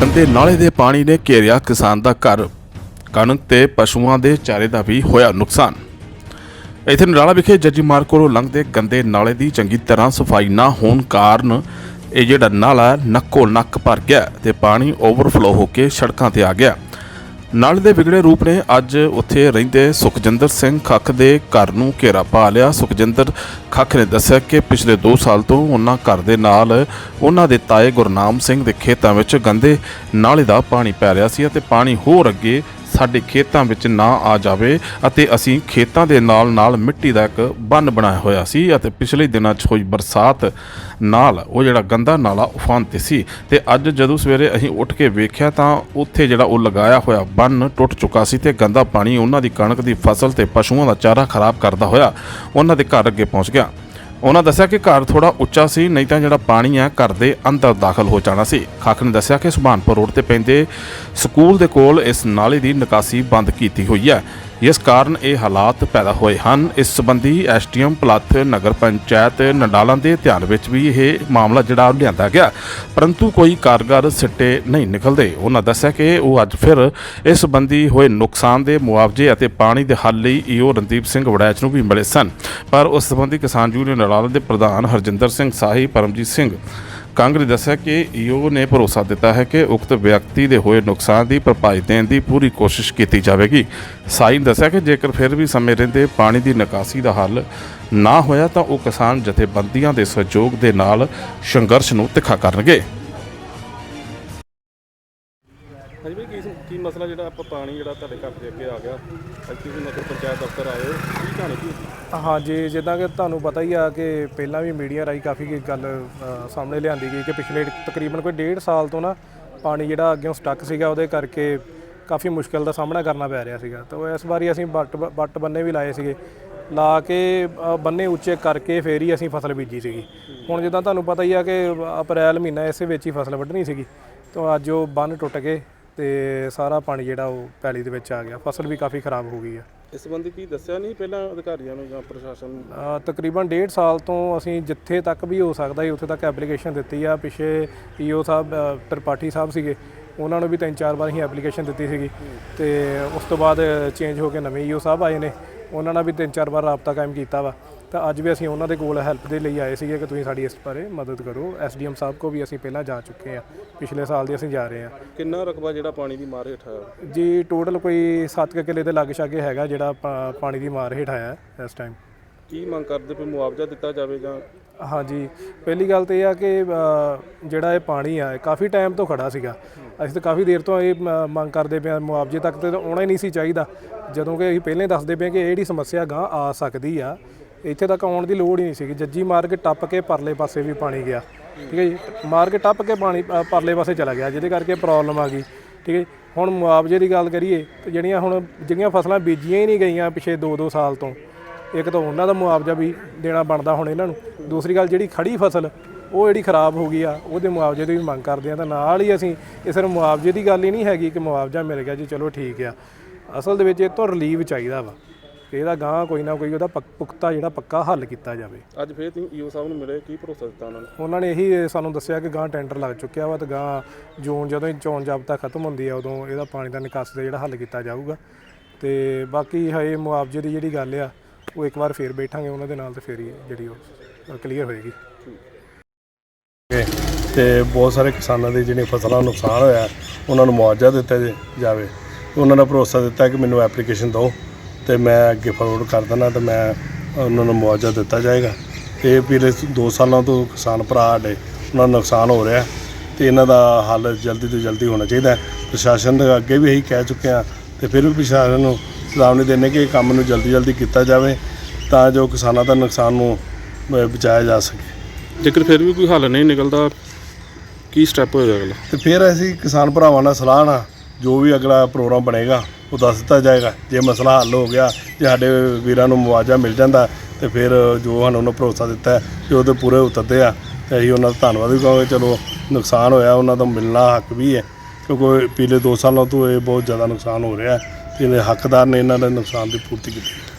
ਗੰਦੇ ਨਾਲੇ ਦੇ ਪਾਣੀ ਨੇ ਘੇਰਿਆ ਕਿਸਾਨ ਦਾ ਘਰ। ਕਣਕ ਤੇ ਪਸ਼ੂਆਂ ਦੇ ਚਾਰੇ ਦਾ ਵੀ ਹੋਇਆ ਨੁਕਸਾਨ। ਇੱਥੇ ਨਰਾਲਾ ਵਿਖੇ ਜੱਜੀ ਮਾਰ ਕੋਲੋਂ ਲੰਘਦੇ ਗੰਦੇ ਨਾਲੇ ਦੀ ਚੰਗੀ ਤਰ੍ਹਾਂ ਸਫ਼ਾਈ ਨਾ ਹੋਣ ਕਾਰਨ ਇਹ ਜਿਹੜਾ ਨਾਲਾ ਨੱਕੋ ਨੱਕ ਭਰ ਗਿਆ ਤੇ ਪਾਣੀ ਓਵਰਫਲੋ ਹੋ ਕੇ ਸੜਕਾਂ ਤੇ ਆ ਗਿਆ। ਨਾਲੇ ਦੇ ਵਿਗੜੇ ਰੂਪ ਨੇ ਅੱਜ ਉੱਥੇ ਰਹਿੰਦੇ ਸੁਖਜਿੰਦਰ ਸਿੰਘ ਖੱਖ ਦੇ ਘਰ ਨੂੰ ਘੇਰਾ ਪਾ ਲਿਆ। ਸੁਖਜਿੰਦਰ ਖੱਖ ਨੇ ਦੱਸਿਆ ਕਿ ਪਿਛਲੇ 2 ਸਾਲ ਤੋਂ ਉਹਨਾਂ ਘਰ ਦੇ ਨਾਲ ਉਹਨਾਂ ਦੇ ਤਾਏ ਗੁਰਨਾਮ ਸਿੰਘ ਦੇ ਖੇਤਾਂ ਵਿੱਚ ਗੰਦੇ ਨਾਲੇ ਦਾ ਪਾਣੀ ਪੈ ਰਿਹਾ ਸੀ ਅਤੇ ਪਾਣੀ ਹੋਰ ਅੱਗੇ ਸਾਡੇ ਖੇਤਾਂ ਵਿੱਚ ਨਾ ਆ ਜਾਵੇ ਅਤੇ ਅਸੀਂ ਖੇਤਾਂ ਦੇ ਨਾਲ ਨਾਲ ਮਿੱਟੀ ਦਾ ਇੱਕ ਬੰਨ ਬਣਾਇਆ ਹੋਇਆ ਸੀ ਅਤੇ ਪਿਛਲੇ ਦਿਨਾਂ 'ਚ ਹੋਈ ਬਰਸਾਤ ਨਾਲ ਉਹ ਜਿਹੜਾ ਗੰਦਾ ਨਾਲਾ ਉਫਾਨ ਤੇ ਸੀ ਤੇ ਅੱਜ ਜਦੋਂ ਸਵੇਰੇ ਅਸੀਂ ਉੱਠ ਕੇ ਵੇਖਿਆ ਤਾਂ ਉੱਥੇ ਜਿਹੜਾ ਉਹ ਲਗਾਇਆ ਹੋਇਆ ਬੰਨ ਟੁੱਟ ਚੁੱਕਾ ਸੀ ਤੇ ਗੰਦਾ ਪਾਣੀ ਉਹਨਾਂ ਦੀ ਕਣਕ ਦੀ ਫਸਲ ਤੇ ਪਸ਼ੂਆਂ ਦਾ ਚਾਰਾ ਖਰਾਬ ਕਰਦਾ ਹੋਇਆ ਉਹਨਾਂ ਦੇ ਘਰ ਅੱਗੇ ਪਹੁੰਚ ਗਿਆ। ਉਹਨਾਂ ਦੱਸਿਆ ਕਿ ਘਰ ਥੋੜਾ ਉੱਚਾ ਸੀ, ਨਹੀਂ ਤਾਂ ਜਿਹੜਾ ਪਾਣੀ ਆ ਘਰ ਦੇ ਅੰਦਰ ਦਾਖਲ ਹੋ ਜਾਣਾ ਸੀ। ਖਾਕ ਨੇ ਦੱਸਿਆ ਕਿ ਸੁਭਾਨਪੁਰ ਰੋਡ ਤੇ ਪੈਂਦੇ ਸਕੂਲ ਦੇ ਕੋਲ ਇਸ ਨਾਲੇ ਦੀ ਨਿਕਾਸੀ ਬੰਦ ਕੀਤੀ ਹੋਈ ਹੈ। ਇਸ ਕਾਰਨ ਇਹ ਹਾਲਾਤ ਪੈਦਾ ਹੋਏ ਹਨ। ਇਸ ਸੰਬੰਧੀ ਐਸਟੀਐਮ ਪਲੱਥ ਨਗਰ ਪੰਚਾਇਤ ਨਡਾਲਾਂ ਦੇ ਧਿਆਨ ਵਿੱਚ ਵੀ ਇਹ ਮਾਮਲਾ ਜਿਹੜਾ ਲਿਆਂਦਾ ਗਿਆ। ਪਰੰਤੂ ਕੋਈ ਕਾਰਗਰ ਸਿੱਟੇ ਨਹੀਂ ਨਿਕਲਦੇ। ਉਹਨਾਂ ਦੱਸਿਆ ਕਿ ਉਹ ਅੱਜ ਫਿਰ ਇਸ ਸੰਬੰਧੀ ਹੋਏ ਨੁਕਸਾਨ ਦੇ ਮੁਆਵਜ਼ੇ ਅਤੇ ਪਾਣੀ ਦੇ ਹੱਲ ਲਈ ਈਓ ਰਣਦੀਪ ਸਿੰਘ ਵੜੈਚ ਨੂੰ ਵੀ ਮਿਲੇ ਸਨ। ਪਰ ਉਸ ਸੰਬੰਧੀ ਕਿਸਾਨ ਯੂਨੀਅਨ ਨਡਾਲਾ ਦੇ ਪ੍ਰਧਾਨ ਹਰਜਿੰਦਰ ਸਿੰਘ ਸਾਹੀ ਪਰਮਜੀਤ ਸਿੰਘ ਕੰਗ ਨੇ ਦੱਸਿਆ ਕਿ ਈਓ ਨੇ ਭਰੋਸਾ ਦਿੱਤਾ ਹੈ ਕਿ ਉਕਤ ਵਿਅਕਤੀ ਦੇ ਹੋਏ ਨੁਕਸਾਨ ਦੀ ਭਰਪਾਈ ਦੇਣ ਦੀ ਪੂਰੀ ਕੋਸ਼ਿਸ਼ ਕੀਤੀ ਜਾਵੇਗੀ। ਸਾਈ ਨੇ ਦੱਸਿਆ ਕਿ ਜੇਕਰ ਫਿਰ ਵੀ ਸਮੇਂ ਰਹਿੰਦੇ ਪਾਣੀ ਦੀ ਨਿਕਾਸੀ ਦਾ ਹੱਲ ਨਾ ਹੋਇਆ ਤਾਂ ਉਹ ਕਿਸਾਨ ਜਥੇਬੰਦੀਆਂ ਦੇ ਸਹਿਯੋਗ ਦੇ ਨਾਲ ਸੰਘਰਸ਼ ਨੂੰ ਤਿੱਖਾ ਕਰਨਗੇ। ਹਾਂਜੀ ਵੀ ਕੀ ਕੀ ਮਸਲਾ ਜਿਹੜਾ ਆਪਾਂ ਪਾਣੀ ਜਿਹੜਾ ਤੁਹਾਡੇ ਘਰ ਦੇ ਅੱਗੇ ਆ ਗਿਆ? ਅੱਜ ਤੁਸੀਂ ਨਗਰ ਪੰਚਾਇਤ ਦਫ਼ਤਰ ਆਏ ਹੋ, ਕੀ ਕਹਾਣੀ ਕੀ ਹਾਂਜੀ ਜਿੱਦਾਂ ਕਿ ਤੁਹਾਨੂੰ ਪਤਾ ਹੀ ਆ ਕਿ ਪਹਿਲਾਂ ਵੀ ਮੀਡੀਆ ਰਾਹੀਂ ਕਾਫੀ ਕੀ ਗੱਲ ਅ, ਸਾਹਮਣੇ ਲਿਆਂਦੀ ਗਈ ਕਿ ਪਿਛਲੇ ਤਕਰੀਬਨ ਕੋਈ ਡੇਢ ਸਾਲ ਤੋਂ ਨਾ ਪਾਣੀ ਜਿਹੜਾ ਅੱਗੇੋਂ ਸਟਕ ਸੀਗਾ ਉਹਦੇ ਕਰਕੇ ਕਾਫੀ ਮੁਸ਼ਕਲ ਦਾ ਸਾਹਮਣਾ ਕਰਨਾ ਪੈ ਰਿਹਾ ਸੀਗਾ। ਤਾਂ ਉਹ ਇਸ ਵਾਰੀ ਅਸੀਂ ਬੱਟ ਬੱਟ ਬੰਨੇ ਵੀ ਲਾਏ ਸੀਗੇ। ਲਾ ਕੇ ਅ, ਬੰਨੇ ਉੱਚੇ ਕਰਕੇ ਫੇਰ ਹੀ ਅਸੀਂ ਫਸਲ ਬੀਜੀ ਸੀਗੀ। ਹੁਣ ਜਿੱਦਾਂ ਤੁਹਾਨੂੰ ਪਤਾ ਹੀ ਆ ਕਿ ਅਪ੍ਰੈਲ ਮਹੀਨਾ ਇਸੇ ਵਿੱਚ ਹੀ ਫਸਲ ਵੱਢਣੀ ਸੀਗੀ। ਤਾਂ ਅੱਜ ਉਹ ਬੰਨ ਟੁੱਟ ਕੇ ਤੇ ਸਾਰਾ ਪਾਣੀ ਜਿਹੜਾ ਉਹ ਪੈਲੀ ਦੇ ਵਿੱਚ ਆ ਗਿਆ। ਫਸਲ ਵੀ ਕਾਫੀ ਖਰਾਬ ਹੋ ਗਈ ਆ। ਇਸ ਸੰਬੰਧੀ ਕੀ ਦੱਸਿਆ ਨਹੀਂ ਪਹਿਲਾਂ ਅਧਿਕਾਰੀਆਂ ਨੂੰ ਜਾਂ ਪ੍ਰਸ਼ਾਸਨ ਨੂੰ? ਅ, ਤਕਰੀਬਨ ਡੇਢ ਸਾਲ ਤੋਂ ਅਸੀਂ ਜਿੱਥੇ ਤੱਕ ਵੀ ਹੋ ਸਕਦਾ ਸੀ ਉੱਥੇ ਤੱਕ ਐਪਲੀਕੇਸ਼ਨ ਦਿੱਤੀ ਆ। ਪਿਛੇ ਈਓ ਸਾਹਿਬ ਅ, ਤ੍ਰਿਪਾਠੀ ਸਾਹਿਬ ਸੀਗੇ ਉਹਨਾਂ ਨੂੰ ਵੀ ਤਿੰਨ ਚਾਰ ਵਾਰ ਅਸੀਂ ਐਪਲੀਕੇਸ਼ਨ ਦਿੱਤੀ ਸੀਗੀ। ਤੇ ਉਸ ਤੋਂ ਬਾਅਦ ਚੇਂਜ ਹੋ ਕੇ ਨਵੇਂ ਈਓ ਸਾਹਿਬ ਆਏ ਨੇ ਉਹਨਾਂ ਨਾਲ ਵੀ ਤਿੰਨ ਚਾਰ ਵਾਰ ਰਾਬਤਾ ਕਾਇਮ ਕੀਤਾ ਵਾ। ਤਾਂ ਅੱਜ ਵੀ ਅਸੀਂ ਉਹਨਾਂ ਦੇ ਕੋਲ ਹੈਲਪ ਦੇ ਲਈ ਆਏ ਸੀਗੇ ਕਿ ਤੁਸੀਂ ਸਾਡੀ ਇਸ ਬਾਰੇ ਮਦਦ ਕਰੋ। ਐਸਡੀਐਮ ਸਾਹਿਬ ਕੋ ਵੀ ਅਸੀਂ ਪਹਿਲਾਂ ਜਾ ਚੁੱਕੇ ਆ ਪਿਛਲੇ ਸਾਲ ਦੇ ਅਸੀਂ ਜਾ ਰਹੇ ਆ ਕਿੰਨਾ ਰਕਬਾ ਜਿਹੜਾ ਪਾਣੀ ਦੀ ਮਾਰ ਹੇਠ ਆਇਆ? ਜੀ ਟੋਟਲ ਕੋਈ 7 ਕਿੱਲੇ ਦੇ ਲਾਗੇ ਛਾਗੇ ਹੈਗਾ ਜਿਹੜਾ ਪਾਣੀ ਦੀ ਮਾਰ ਹੇਠ ਆਇਆ ਇਸ ਟਾਈਮ ਕੀ ਮੰਗ ਕਰਦੇ? ਕੋਈ ਮੁਆਵਜ਼ਾ ਦਿੱਤਾ ਜਾਵੇ ਜਾਂ? ਹਾਂਜੀ। ਪਹਿਲੀ ਗੱਲ ਤੇ ਇਹ ਆ ਕਿ ਜਿਹੜਾ ਇਹ ਪਾਣੀ ਆ ਕਾਫੀ ਟਾਈਮ ਤੋਂ ਖੜਾ ਸੀਗਾ। ਅਸੀਂ ਤਾਂ ਕਾਫੀ ਦੇਰ ਤੋਂ ਇਹ ਮੰਗ ਕਰਦੇ ਪਏ ਮੁਆਵਜ਼ੇ ਤੱਕ ਤੇ ਤਾਂ ਆਉਣਾ ਹੀ ਨਹੀਂ ਸੀ ਚਾਹੀਦਾ। ਜਦੋਂ ਕਿ ਅਸੀਂ ਪਹਿਲਾਂ ਹੀ ਦੱਸਦੇ ਪਏ ਕਿ ਇਹ ਜਿਹੜੀ ਸਮੱਸਿਆ ਗਾਂ ਆ ਸਕਦੀ ਆ ਇੱਥੇ ਤੱਕ ਆਉਣ ਦੀ ਲੋੜ ਹੀ ਨਹੀਂ ਸੀਗੀ। ਜੱਜੀ ਮਾਰਗ ਟੱਪ ਕੇ ਪਰਲੇ ਪਾਸੇ ਵੀ ਪਾਣੀ ਗਿਆ। ਠੀਕ ਹੈ ਜੀ? ਮਾਰਗ ਟੱਪ ਕੇ ਪਾਣੀ ਅ, ਪਰਲੇ ਪਾਸੇ ਚਲਾ ਗਿਆ। ਜਿਹਦੇ ਕਰਕੇ ਪ੍ਰੋਬਲਮ ਆ ਗਈ। ਠੀਕ ਹੈ ਜੀ। ਹੁਣ ਮੁਆਵਜ਼ੇ ਦੀ ਗੱਲ ਕਰੀਏ ਤੇ ਜਿਹੜੀਆਂ ਹੁਣ ਜਿਹੜੀਆਂ ਫਸਲਾਂ ਬੀਜੀਆਂ ਹੀ ਨਹੀਂ ਗਈਆਂ ਪਿਛੇ 2-2 ਸਾਲ ਤੋਂ। ਇੱਕ ਤਾਂ ਉਹਨਾਂ ਦਾ ਮੁਆਵਜ਼ਾ ਵੀ ਦੇਣਾ ਬਣਦਾ ਹੁਣ ਇਹਨਾਂ ਨੂੰ। ਦੂਸਰੀ ਗੱਲ ਜਿਹੜੀ ਖੜੀ ਫਸਲ ਉਹ ਜਿਹੜੀ ਖਰਾਬ ਹੋ ਗਈ ਆ ਉਹਦੇ ਮੁਆਵਜ਼ੇ ਦੀ ਵੀ ਮੰਗ ਕਰਦੇ ਆ। ਤਾਂ ਨਾਲ ਹੀ ਅਸੀਂ ਇਹ ਸਿਰਫ ਮੁਆਵਜ਼ੇ ਦੀ ਗੱਲ ਹੀ ਨਹੀਂ ਹੈਗੀ ਕਿ ਮੁਆਵਜ਼ਾ ਮਿਲ ਗਿਆ ਜੀ ਚਲੋ ਠੀਕ ਆ। ਅਸਲ ਦੇ ਵਿੱਚ ਇਹ ਤੋਂ ਰਿਲੀਵ ਚਾਹੀਦਾ ਵਾ। ਕਿ ਇਹਦਾ ਗਾਂ ਕੋਈ ਨਾ ਕੋਈ ਉਹਦਾ ਪੱਕ- ਪੁਖਤਾ ਜਿਹੜਾ ਪੱਕਾ ਹੱਲ ਕੀਤਾ ਜਾਵੇ। ਅੱਜ ਫੇਰ ਤੁਸੀਂ ਈਓ ਸਾਹਿਬ ਨੂੰ ਮਿਲੇ ਕੀ ਭਰੋਸਾ ਦਿੱਤਾ ਉਹਨਾਂ ਨੇ? ਉਹਨਾਂ ਨੇ ਇਹੀ ਸਾਨੂੰ ਦੱਸਿਆ ਕਿ ਗਾਂ ਟੈਂਡਰ ਲੱਗ ਚੁੱਕਿਆ ਵਾ ਤੇ ਗਾਂ ਜੂਨ ਜਦੋਂ ਹੀ ਚੋਣ ਜਾਬਤਾ ਖਤਮ ਹੁੰਦੀ ਆ ਉਦੋਂ ਇਹਦਾ ਪਾਣੀ ਦਾ ਨਿਕਾਸ ਦਾ ਜਿਹੜਾ ਹੱਲ ਕੀਤਾ ਜਾਊਗਾ। ਤੇ ਬਾਕੀ ਹਏ ਮੁਆਵਜ਼ੇ ਦੀ ਜਿਹੜੀ ਗੱਲ ਆ ਉਹ ਇੱਕ ਵਾਰ ਫੇਰ ਬੈਠਾਂਗੇ ਉਹਨਾਂ ਦੇ ਨਾਲ ਤੇ ਫੇਰ ਹੀ ਜਿਹੜੀ ਉਹ ਕਲੀਅਰ ਹੋਏਗੀ। ਤੇ ਬਹੁਤ ਸਾਰੇ ਕਿਸਾਨਾਂ ਦੀ ਜਿਹੜੀਆਂ ਫਸਲਾਂ ਨੂੰ ਨੁਕਸਾਨ ਹੋਇਆ ਉਹਨਾਂ ਨੂੰ ਮੁਆਵਜ਼ਾ ਦਿੱਤਾ ਜੇ- ਜਾਵੇ। ਉਹਨਾਂ ਨੇ ਭਰੋਸਾ ਦਿੱਤਾ ਕਿ ਮੈਨੂੰ ਐਪਲੀਕੇਸ਼ਨ ਦਿਓ। ਤੇ ਮੈਂ ਅੱਗੇ ਫਾਰਵਰਡ ਕਰ ਦਿੰਦਾ ਤੇ ਮੈਂ ਉਹਨਾਂ ਨੂੰ ਮੁਆਵਜ਼ਾ ਦਿੱਤਾ ਜਾਏਗਾ। ਇਹ ਪਿਛਲੇ 2 ਸਾਲਾਂ ਤੋਂ ਕਿਸਾਨ ਭਰਾ ਸਾਡੇ ਉਹਨਾਂ ਨੂੰ ਨੁਕਸਾਨ ਹੋ ਰਿਹਾ ਤੇ ਇਹਨਾਂ ਦਾ ਹੱਲ ਜਲਦੀ ਤੋਂ ਜਲਦੀ ਹੋਣਾ ਚਾਹੀਦਾ। ਪ੍ਰਸ਼ਾਸਨ ਦੇ ਅੱਗੇ ਵੀ ਇਹੀ ਕਹਿ ਚੁੱਕੇ ਆ ਤੇ ਫਿਰ ਵੀ ਪ੍ਰਸ਼ਾਸਨ ਨੂੰ ਚੇਤਾਵਨੀ ਦਿੰਦੇ ਕਿ ਇਹ ਕੰਮ ਨੂੰ ਜਲਦੀ ਜਲਦੀ ਕੀਤਾ ਜਾਵੇ ਤਾਂ ਜੋ ਕਿਸਾਨਾਂ ਦਾ ਨੁਕਸਾਨ ਨੂੰ ਬਚਾਇਆ ਜਾ ਸਕੇ। ਜੇਕਰ ਫਿਰ ਵੀ ਕੋਈ ਹੱਲ ਨਹੀਂ ਨਿਕਲਦਾ ਕੀ ਸਟੈਪ ਹੋਏਗਾ ਅਗਲਾ? ਤੇ ਫਿਰ ਅਸੀਂ ਕਿਸਾਨ ਭਰਾਵਾਂ ਨਾਲ ਸਲਾਹ ਨਾਲ ਜੋ ਵੀ ਅਗਲਾ ਪ੍ਰੋਗਰਾਮ ਬਣੇਗਾ, ਉਹ ਦੱਸ ਦਿੱਤਾ ਜਾਏਗਾ। ਜੇ ਮਸਲਾ ਹੱਲ ਹੋ ਗਿਆ, ਜੇ ਸਾਡੇ ਵੀਰਾਂ ਨੂੰ ਮੁਆਵਜ਼ਾ ਮਿਲ ਜਾਂਦਾ, ਤੇ ਫਿਰ ਜੋ ਸਾਨੂੰ ਉਹਨਾਂ ਭਰੋਸਾ ਦਿੱਤਾ ਹੈ ਕਿ ਉਹਦੇ ਪੂਰੇ ਉਤਰਦੇ ਆ, ਤੇ ਅਸੀਂ ਉਹਨਾਂ ਦਾ ਧੰਨਵਾਦ ਵੀ ਕਹਾਂਗੇ ਚਲੋ, ਨੁਕਸਾਨ ਹੋਇਆ, ਉਹਨਾਂ ਦਾ ਮਿਲਣਾ ਹੱਕ ਵੀ ਹੈ, ਕਿਉਂਕਿ ਪਿਛਲੇ 2 ਸਾਲਾਂ ਤੋਂ ਇਹ ਬਹੁਤ ਜ਼ਿਆਦਾ ਨੁਕਸਾਨ ਹੋ ਰਿਹਾ ਹੈ, ਤੇ ਇਹਦੇ ਹੱਕਦਾਰ ਨੇ ਇਹਨਾਂ ਦੇ ਨੁਕਸਾਨ ਦੀ ਪੂਰਤੀ ਕੀਤੀ।